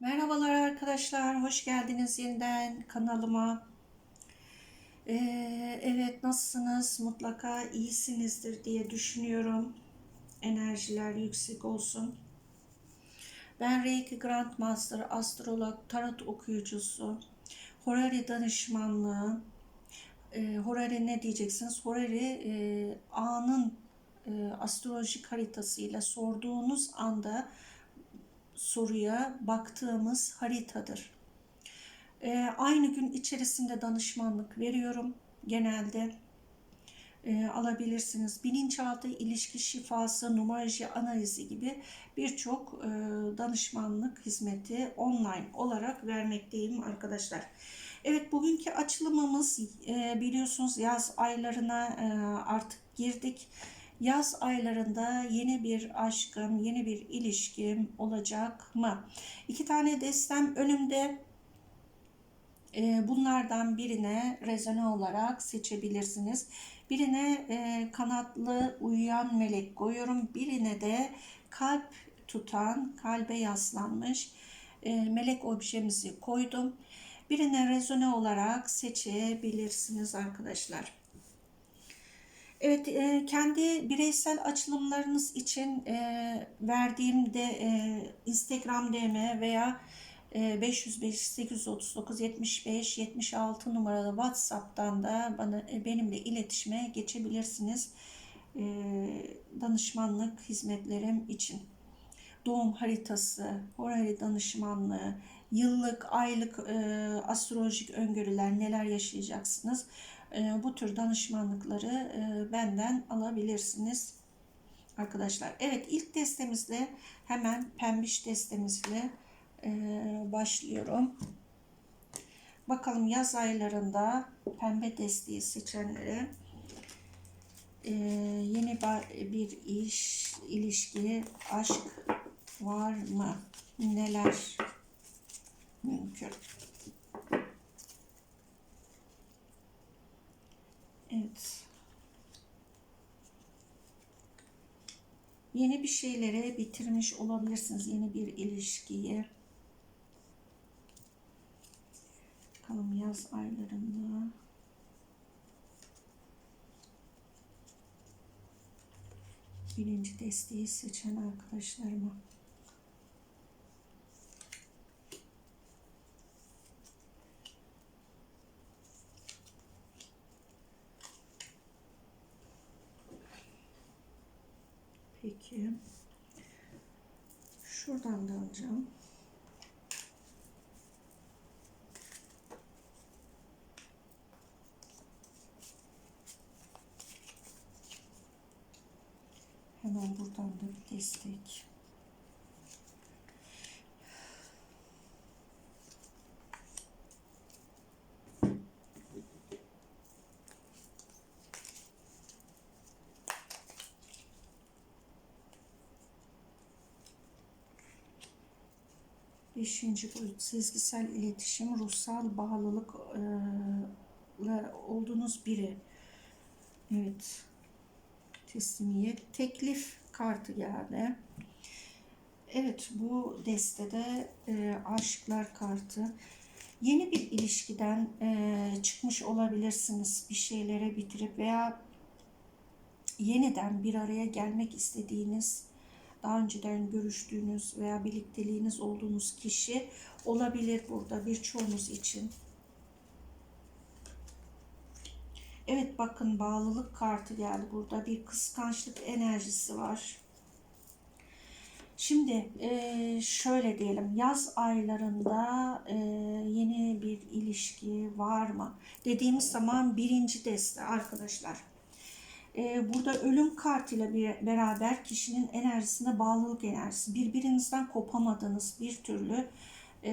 Merhabalar arkadaşlar, hoş geldiniz yeniden kanalıma. Ee, evet, nasılsınız? Mutlaka iyisinizdir diye düşünüyorum. Enerjiler yüksek olsun. Ben Reiki Grandmaster, astrolog, tarot okuyucusu, Horari danışmanlığı. Ee, Horari ne diyeceksiniz? Horari e, anın e, astrolojik haritasıyla sorduğunuz anda soruya baktığımız haritadır. E, aynı gün içerisinde danışmanlık veriyorum genelde. E, alabilirsiniz. Bilinçaltı ilişki şifası, numaroloji analizi gibi birçok e, danışmanlık hizmeti online olarak vermekteyim arkadaşlar. Evet bugünkü açılımımız e, biliyorsunuz yaz aylarına e, artık girdik yaz aylarında yeni bir aşkım, yeni bir ilişkim olacak mı? İki tane destem önümde. Ee, bunlardan birine rezone olarak seçebilirsiniz. Birine e, kanatlı uyuyan melek koyuyorum. Birine de kalp tutan, kalbe yaslanmış e, melek objemizi koydum. Birine rezone olarak seçebilirsiniz arkadaşlar. Evet, e, kendi bireysel açılımlarınız için e, verdiğim de e, Instagram DM veya e, 505 839 75 76 numaralı WhatsApp'tan da bana e, benimle iletişime geçebilirsiniz. E, danışmanlık hizmetlerim için. Doğum haritası, horari danışmanlığı, yıllık, aylık e, astrolojik öngörüler neler yaşayacaksınız? E, bu tür danışmanlıkları e, benden alabilirsiniz arkadaşlar. Evet ilk testimizle hemen pembiş testimizle e, başlıyorum. Bakalım yaz aylarında pembe desteği seçenlere yeni bir iş, ilişki, aşk var mı? Neler mümkün? Evet. Yeni bir şeylere bitirmiş olabilirsiniz. Yeni bir ilişkiyi. Bakalım yaz aylarında. Birinci desteği seçen arkadaşlarıma. Peki. Şuradan da alacağım. Hemen buradan da bir destek. Beşinci boyut sezgisel iletişim, ruhsal bağlılık e, olduğunuz biri. Evet. Teslimiyet. Teklif kartı geldi. Evet bu destede e, aşıklar kartı. Yeni bir ilişkiden e, çıkmış olabilirsiniz. Bir şeylere bitirip veya yeniden bir araya gelmek istediğiniz daha önceden görüştüğünüz veya birlikteliğiniz olduğunuz kişi olabilir burada birçoğunuz için. Evet bakın bağlılık kartı geldi burada. Bir kıskançlık enerjisi var. Şimdi e, şöyle diyelim yaz aylarında e, yeni bir ilişki var mı? Dediğimiz zaman birinci deste arkadaşlar. E, burada ölüm kartıyla bir, beraber kişinin enerjisinde bağlılık enerjisi. Birbirinizden kopamadığınız bir türlü e,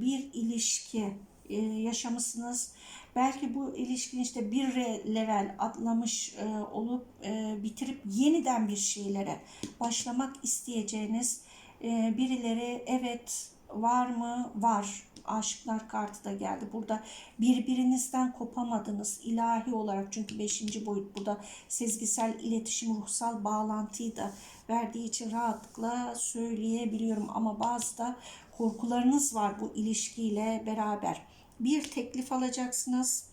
bir ilişki e, yaşamışsınız. Belki bu ilişkin işte bir level atlamış e, olup e, bitirip yeniden bir şeylere başlamak isteyeceğiniz e, birileri evet var mı? Var aşıklar kartı da geldi. Burada birbirinizden kopamadınız ilahi olarak çünkü 5. boyut burada sezgisel iletişim, ruhsal bağlantıyı da verdiği için rahatlıkla söyleyebiliyorum. Ama bazı da korkularınız var bu ilişkiyle beraber. Bir teklif alacaksınız.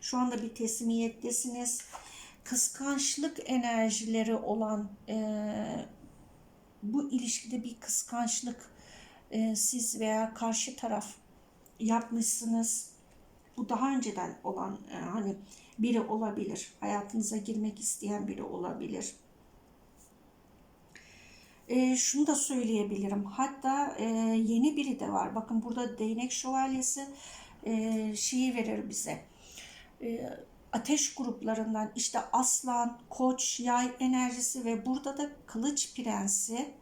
Şu anda bir teslimiyettesiniz. Kıskançlık enerjileri olan eee bu ilişkide bir kıskançlık e, siz veya karşı taraf yapmışsınız. Bu daha önceden olan e, hani biri olabilir. Hayatınıza girmek isteyen biri olabilir. E, şunu da söyleyebilirim. Hatta e, yeni biri de var. Bakın burada değnek şövalyesi e, şeyi verir bize. E, ateş gruplarından işte aslan, koç, yay enerjisi ve burada da kılıç prensi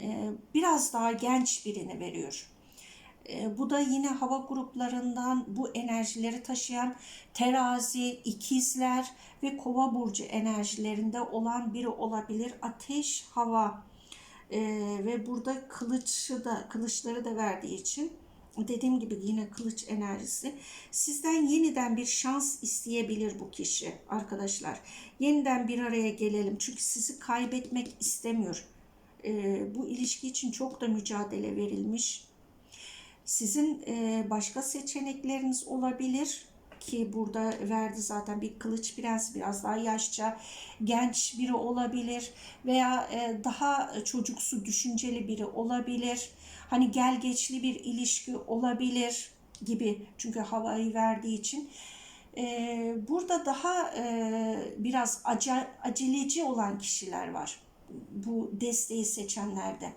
e, biraz daha genç birini veriyor. E, bu da yine hava gruplarından bu enerjileri taşıyan terazi, ikizler ve kova burcu enerjilerinde olan biri olabilir. Ateş, hava e, ve burada kılıçı da kılıçları da verdiği için dediğim gibi yine kılıç enerjisi. Sizden yeniden bir şans isteyebilir bu kişi arkadaşlar. Yeniden bir araya gelelim. Çünkü sizi kaybetmek istemiyor. Ee, bu ilişki için çok da mücadele verilmiş. Sizin e, başka seçenekleriniz olabilir ki burada verdi zaten bir kılıç prens biraz daha yaşça genç biri olabilir veya e, daha çocuksu düşünceli biri olabilir. Hani gel geçli bir ilişki olabilir gibi çünkü havayı verdiği için. Ee, burada daha e, biraz ace, aceleci olan kişiler var bu desteği seçenlerde.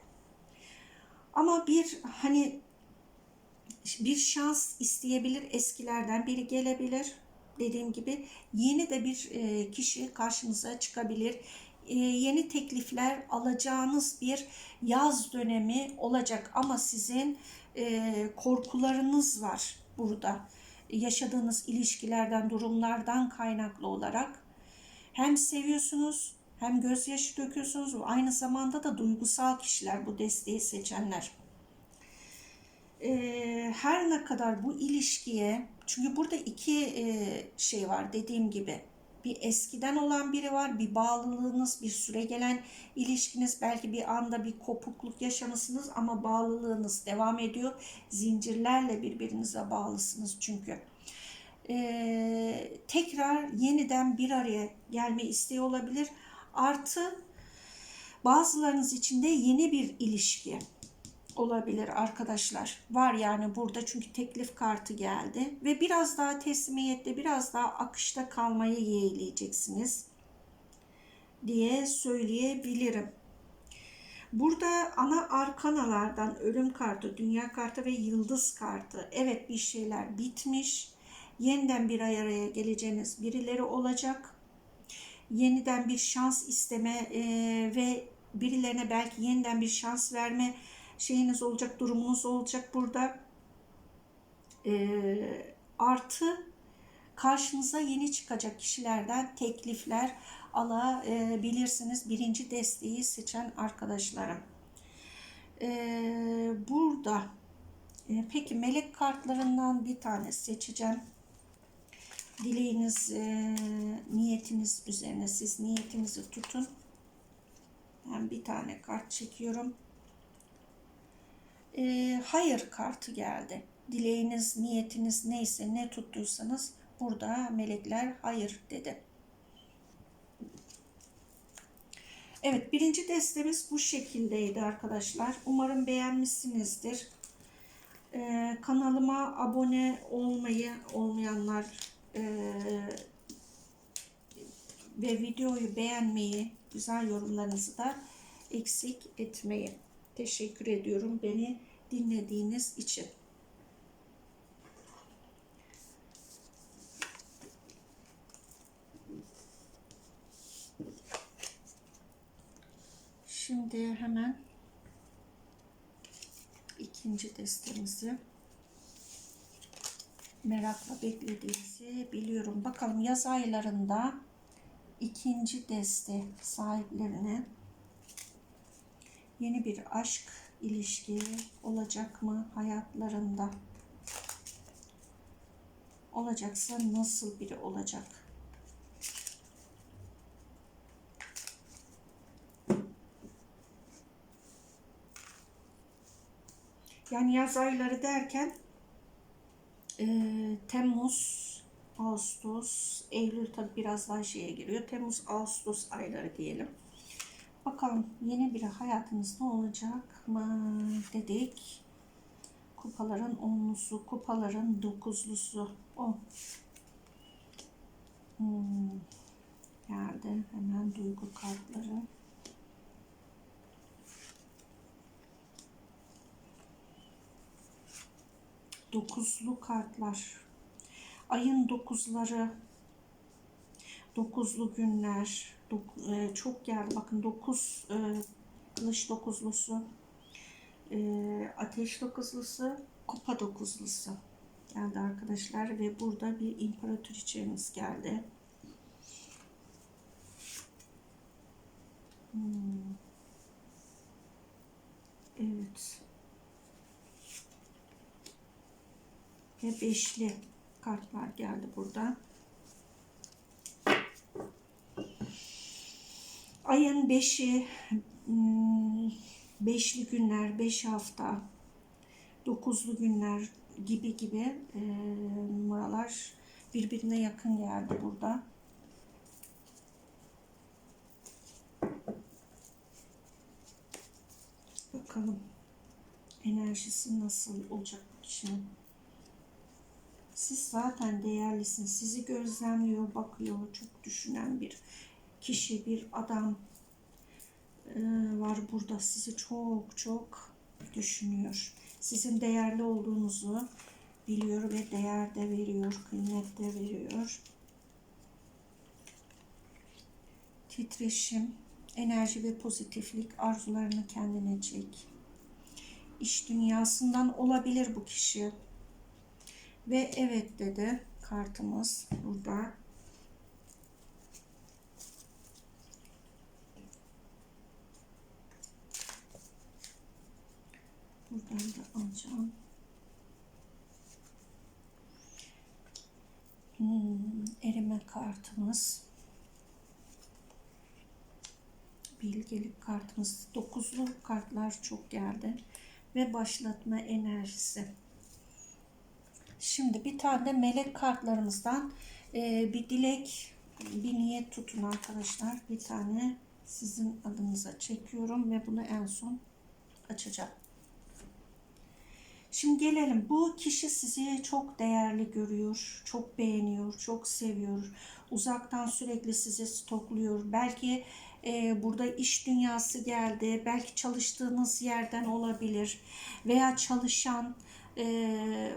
Ama bir hani bir şans isteyebilir eskilerden biri gelebilir. Dediğim gibi yeni de bir e, kişi karşınıza çıkabilir. E, yeni teklifler alacağınız bir yaz dönemi olacak ama sizin e, korkularınız var burada. Yaşadığınız ilişkilerden durumlardan kaynaklı olarak. Hem seviyorsunuz hem gözyaşı döküyorsunuz aynı zamanda da duygusal kişiler bu desteği seçenler e, her ne kadar bu ilişkiye çünkü burada iki e, şey var dediğim gibi bir eskiden olan biri var, bir bağlılığınız, bir süre gelen ilişkiniz, belki bir anda bir kopukluk yaşamışsınız ama bağlılığınız devam ediyor. Zincirlerle birbirinize bağlısınız çünkü. Ee, tekrar yeniden bir araya gelme isteği olabilir. Artı bazılarınız için de yeni bir ilişki olabilir arkadaşlar. Var yani burada çünkü teklif kartı geldi ve biraz daha teslimiyette, biraz daha akışta kalmayı yeğleyeceksiniz diye söyleyebilirim. Burada ana arkanalardan ölüm kartı, dünya kartı ve yıldız kartı. Evet bir şeyler bitmiş. Yeniden bir araya geleceğiniz birileri olacak. Yeniden bir şans isteme ve birilerine belki yeniden bir şans verme şeyiniz olacak, durumunuz olacak burada. E, artı karşınıza yeni çıkacak kişilerden teklifler alabilirsiniz. Birinci desteği seçen arkadaşlarım. E, burada e, peki melek kartlarından bir tane seçeceğim. Dileğiniz, e, niyetiniz üzerine siz niyetinizi tutun. Ben bir tane kart çekiyorum e, hayır kartı geldi. Dileğiniz, niyetiniz neyse ne tuttuysanız burada melekler hayır dedi. Evet birinci destemiz bu şekildeydi arkadaşlar. Umarım beğenmişsinizdir. Ee, kanalıma abone olmayı olmayanlar e, ve videoyu beğenmeyi, güzel yorumlarınızı da eksik etmeyin. Teşekkür ediyorum beni dinlediğiniz için. Şimdi hemen ikinci testimizi merakla beklediğinizi biliyorum. Bakalım yaz aylarında ikinci deste sahiplerine yeni bir aşk ilişki olacak mı hayatlarında? olacaksa nasıl biri olacak? Yani yaz ayları derken e, Temmuz, Ağustos, Eylül tabi biraz daha şeye giriyor. Temmuz, Ağustos ayları diyelim. Bakalım yeni biri hayatınızda olacak mı dedik. Kupaların onlusu, kupaların dokuzlusu. O. Hmm. Geldi hemen duygu kartları. Dokuzlu kartlar. Ayın dokuzları. Dokuzlu günler. Dok, e, çok geldi. Bakın dokuz e, kılıç dokuzlusu. E, ateş dokuzlusu. Kupa dokuzlusu geldi arkadaşlar. Ve burada bir imparatoriçemiz geldi. Hmm. Evet. Ve beşli kartlar geldi burada. Ayın beşi, hmm, beşli günler, beş hafta, dokuzlu günler gibi gibi e, numaralar birbirine yakın geldi burada. Bakalım enerjisi nasıl olacak kişinin. Siz zaten değerlisiniz. Sizi gözlemliyor, bakıyor, çok düşünen bir kişi, bir adam e, var burada. Sizi çok çok düşünüyor. Sizin değerli olduğunuzu biliyor ve değer de veriyor, kıymet de veriyor. Titreşim, enerji ve pozitiflik arzularını kendine çek. İş dünyasından olabilir bu kişi. Ve evet dedi kartımız burada. Buradan da alacağım. Hmm, erime kartımız. Bilgelik kartımız. Dokuzlu kartlar çok geldi. Ve başlatma enerjisi. Şimdi bir tane de melek kartlarımızdan e, bir dilek, bir niyet tutun arkadaşlar. Bir tane sizin adınıza çekiyorum ve bunu en son açacağım. Şimdi gelelim. Bu kişi sizi çok değerli görüyor, çok beğeniyor, çok seviyor. Uzaktan sürekli sizi stokluyor. Belki e, burada iş dünyası geldi. Belki çalıştığınız yerden olabilir. Veya çalışan e,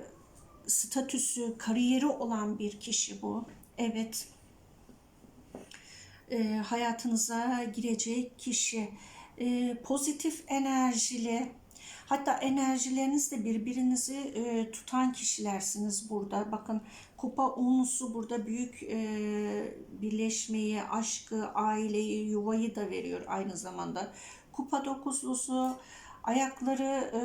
statüsü, kariyeri olan bir kişi bu. Evet. E, hayatınıza girecek kişi. E, pozitif enerjili, hatta enerjileriniz de birbirinizi e, tutan kişilersiniz burada. Bakın kupa onlusu burada büyük e, birleşmeyi, aşkı, aileyi, yuvayı da veriyor aynı zamanda. Kupa dokuzlusu ayakları e,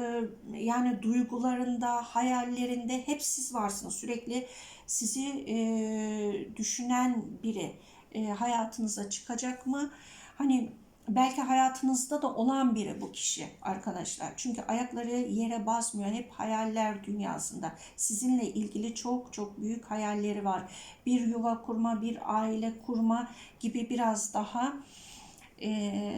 yani duygularında, hayallerinde hep siz varsınız. Sürekli sizi e, düşünen biri e, hayatınıza çıkacak mı? Hani belki hayatınızda da olan biri bu kişi arkadaşlar. Çünkü ayakları yere basmıyor. Hep hayaller dünyasında. Sizinle ilgili çok çok büyük hayalleri var. Bir yuva kurma, bir aile kurma gibi biraz daha e,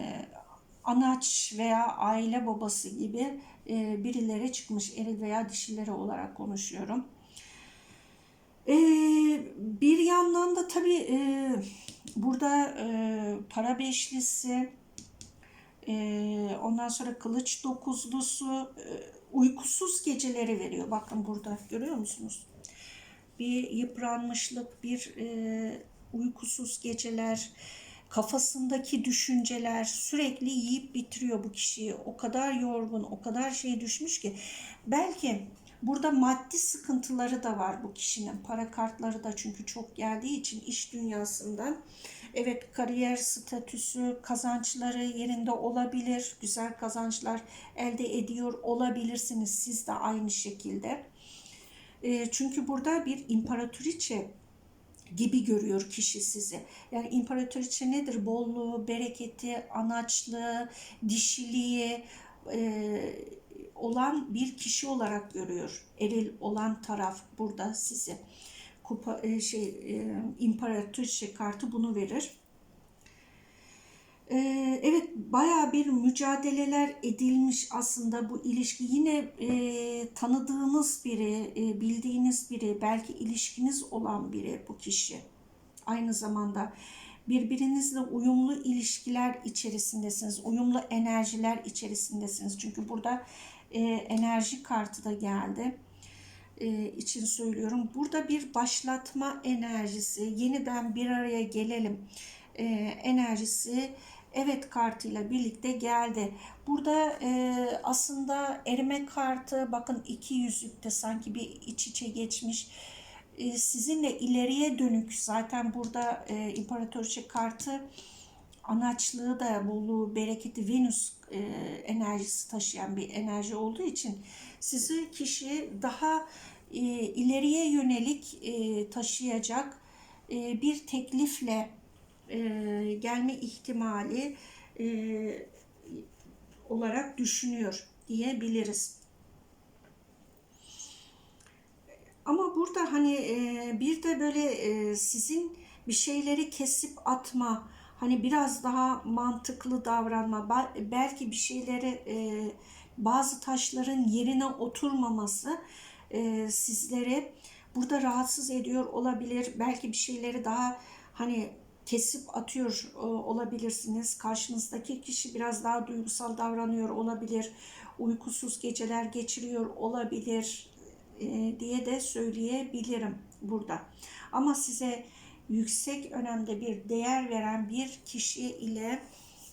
anaç veya aile babası gibi e, birileri çıkmış eril veya dişileri olarak konuşuyorum. E, bir yandan da tabii e, burada e, para beşlisi, ondan sonra kılıç dokuzlusu, e, uykusuz geceleri veriyor. Bakın burada görüyor musunuz? Bir yıpranmışlık, bir e, uykusuz geceler, kafasındaki düşünceler sürekli yiyip bitiriyor bu kişiyi. O kadar yorgun, o kadar şey düşmüş ki belki burada maddi sıkıntıları da var bu kişinin. Para kartları da çünkü çok geldiği için iş dünyasından. Evet kariyer statüsü, kazançları yerinde olabilir. Güzel kazançlar elde ediyor olabilirsiniz siz de aynı şekilde. E, çünkü burada bir imparatoriçe gibi görüyor kişi sizi. Yani imparatoriçe nedir? Bolluğu, bereketi, anaçlığı, dişiliği e, olan bir kişi olarak görüyor. Eril olan taraf burada sizi. Kupa e, şey e, imparatoriçe kartı bunu verir. Ee, Evet, bayağı bir mücadeleler edilmiş aslında bu ilişki. Yine e, tanıdığınız biri, e, bildiğiniz biri, belki ilişkiniz olan biri bu kişi. Aynı zamanda birbirinizle uyumlu ilişkiler içerisindesiniz, uyumlu enerjiler içerisindesiniz. Çünkü burada e, enerji kartı da geldi e, için söylüyorum. Burada bir başlatma enerjisi, yeniden bir araya gelelim e, enerjisi evet kartıyla birlikte geldi. Burada e, aslında erime kartı bakın iki yüzükte sanki bir iç içe geçmiş. E, sizinle ileriye dönük zaten burada e, kartı anaçlığı da bolluğu, bereketi Venüs e, enerjisi taşıyan bir enerji olduğu için sizi kişi daha e, ileriye yönelik e, taşıyacak e, bir teklifle e, gelme ihtimali e, olarak düşünüyor diyebiliriz. Ama burada hani e, bir de böyle e, sizin bir şeyleri kesip atma, hani biraz daha mantıklı davranma, belki bir şeyleri e, bazı taşların yerine oturmaması e, sizleri burada rahatsız ediyor olabilir. Belki bir şeyleri daha hani kesip atıyor e, olabilirsiniz. Karşınızdaki kişi biraz daha duygusal davranıyor olabilir. Uykusuz geceler geçiriyor olabilir e, diye de söyleyebilirim burada. Ama size yüksek önemde bir değer veren bir kişi ile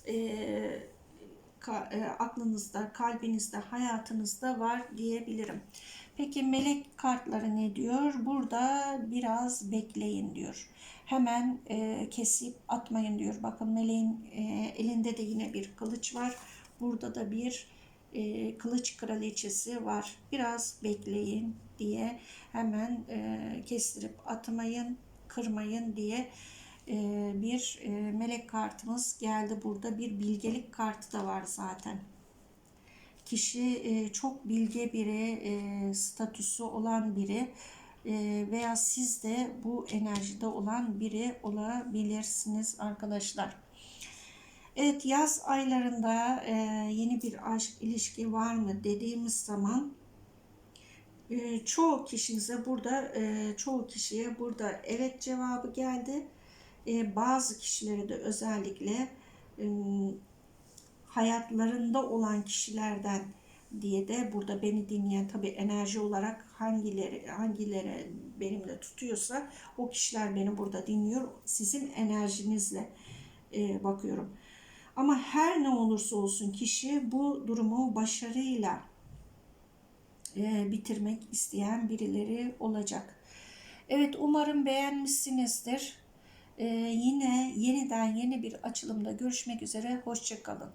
e, aklınızda, kalbinizde, hayatınızda var diyebilirim. Peki melek kartları ne diyor? Burada biraz bekleyin diyor. Hemen e, kesip atmayın diyor. Bakın meleğin e, elinde de yine bir kılıç var. Burada da bir e, kılıç kraliçesi var. Biraz bekleyin diye hemen e, kestirip atmayın, kırmayın diye e, bir e, melek kartımız geldi burada. Bir bilgelik kartı da var zaten. Kişi e, çok bilge biri, e, statüsü olan biri e, veya siz de bu enerjide olan biri olabilirsiniz arkadaşlar. Evet yaz aylarında yeni bir aşk ilişki var mı dediğimiz zaman çoğu kişinize burada çoğu kişiye burada evet cevabı geldi. Bazı kişilere de özellikle hayatlarında olan kişilerden diye de burada beni dinleyen tabii enerji olarak hangileri hangileri benimle tutuyorsa o kişiler beni burada dinliyor. Sizin enerjinizle e, bakıyorum. Ama her ne olursa olsun kişi bu durumu başarıyla e, bitirmek isteyen birileri olacak. Evet umarım beğenmişsinizdir. E, yine yeniden yeni bir açılımda görüşmek üzere. Hoşçakalın.